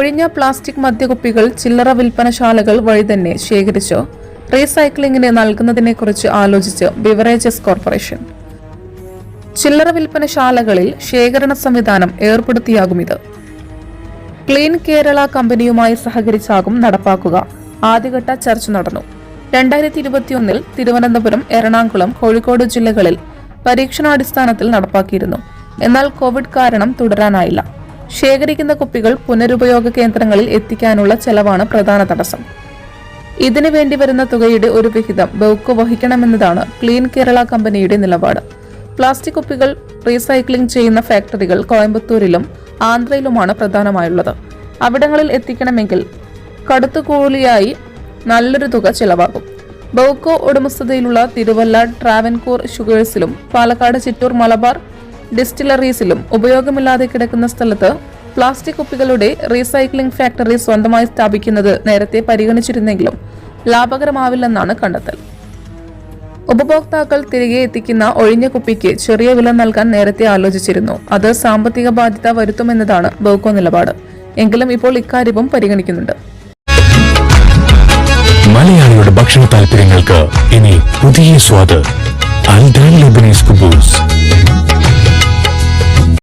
ഒഴിഞ്ഞ പ്ലാസ്റ്റിക് മദ്യകുപ്പികൾ ചില്ലറ വിൽപ്പനശാലകൾ വഴി തന്നെ ശേഖരിച്ച്. റീസൈക്ലിംഗിന് നൽകുന്നതിനെക്കുറിച്ച് ആലോചിച്ച് ബിവറേജസ് കോർപ്പറേഷൻ. ചില്ലറ വിൽപ്പനശാലകളിൽ ശേഖരണ സംവിധാനം ഏർപ്പെടുത്തിയാകും ഇത്. ക്ലീൻ കേരള കമ്പനിയുമായി സഹകരിച്ചാകും നടപ്പാക്കുക. ആദ്യഘട്ട ചർച്ച നടന്നു. രണ്ടായിരത്തി ഇരുപത്തിയൊന്നിൽ തിരുവനന്തപുരം എറണാകുളം കോഴിക്കോട് ജില്ലകളിൽ പരീക്ഷണാടിസ്ഥാനത്തിൽ നടപ്പാക്കിയിരുന്നു. എന്നാൽ കോവിഡ് കാരണം തുടരാനായില്ല. ശേഖരിക്കുന്ന കുപ്പികൾ പുനരുപയോഗ കേന്ദ്രങ്ങളിൽ എത്തിക്കാനുള്ള ചെലവാണ് പ്രധാന തടസ്സം. ഇതിനു വേണ്ടി വരുന്ന തുകയുടെ ഒരു വിഹിതം ബൗക്ക് വഹിക്കണമെന്നതാണ് ക്ലീൻ കേരള കമ്പനിയുടെ നിലപാട്. പ്ലാസ്റ്റിക് കുപ്പികൾ റീസൈക്ലിംഗ് ചെയ്യുന്ന ഫാക്ടറികൾ കോയമ്പത്തൂരിലും ആന്ധ്രയിലുമാണ് പ്രധാനമായുള്ളത്. അവിടങ്ങളിൽ എത്തിക്കണമെങ്കിൽ കടുത്തുകൂലിയായി നല്ലൊരു തുക ചിലവാകും. ബൗക്കോ ഉടമസ്ഥതയിലുള്ള തിരുവല്ല ട്രാവൻകൂർ ഷുഗേഴ്സിലും പാലക്കാട് ചിറ്റൂർ മലബാർ ഡിസ്റ്റിലറീസിലും ഉപയോഗമില്ലാതെ കിടക്കുന്ന സ്ഥലത്ത് പ്ലാസ്റ്റിക് കുപ്പികളുടെ റീസൈക്ലിംഗ് ഫാക്ടറി സ്വന്തമായി സ്ഥാപിക്കുന്നത് നേരത്തെ പരിഗണിച്ചിരുന്നെങ്കിലും ലാഭകരമാവില്ലെന്നാണ് കണ്ടെത്തൽ. ഉപഭോക്താക്കൾ തിരികെ എത്തിക്കുന്ന ഒഴിഞ്ഞ കുപ്പിക്ക് ചെറിയ വില നൽകാൻ നേരത്തെ ആലോചിച്ചിരുന്നു. അത് സാമ്പത്തിക ബാധ്യത വരുത്തുമെന്നതാണ് ബോക്കോ നിലപാട്. എങ്കിലും ഇപ്പോൾ ഇക്കാര്യവും പരിഗണിക്കുന്നുണ്ട്. മലയാളിയുടെ ഭക്ഷണ താല്പര്യങ്ങൾക്ക് ഇനി പുതിയ സ്വാദ്. അൽദാൻ ലബനീസ് കുബൂസ്